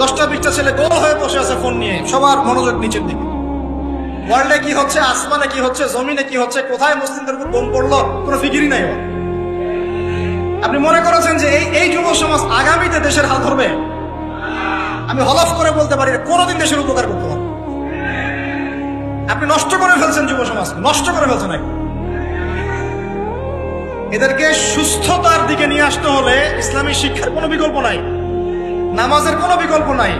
দশটা বিশটা ছেলে গোল হয়ে বসে আছে ফোন নিয়ে। সবার মনোযোগ নিচের দিকে। ওয়ার্ল্ডে কি হচ্ছে, আসমানে কি হচ্ছে, জমিনে কি হচ্ছে, কোথায় মুসলিমদের উপর বোম পড়ল, কোনো ফিকিরই নাই আপনি মনে করেছেন যে এই এই যুব সমাজ আগামীতে দেশের হাল ধরবে? আমি হলফ করে বলতে পারি কোনোদিন দেশের উপকার করতে পারবে আপনি নষ্ট করে ফেলছেন যুব সমাজ, নষ্ট করে ফেলছেন। এদেরকে সুস্থতার দিকে নিয়ে আসতে হলে ইসলামী শিক্ষার কোনো বিকল্প নাই। নামাজের কোনো বিকল্প নাই।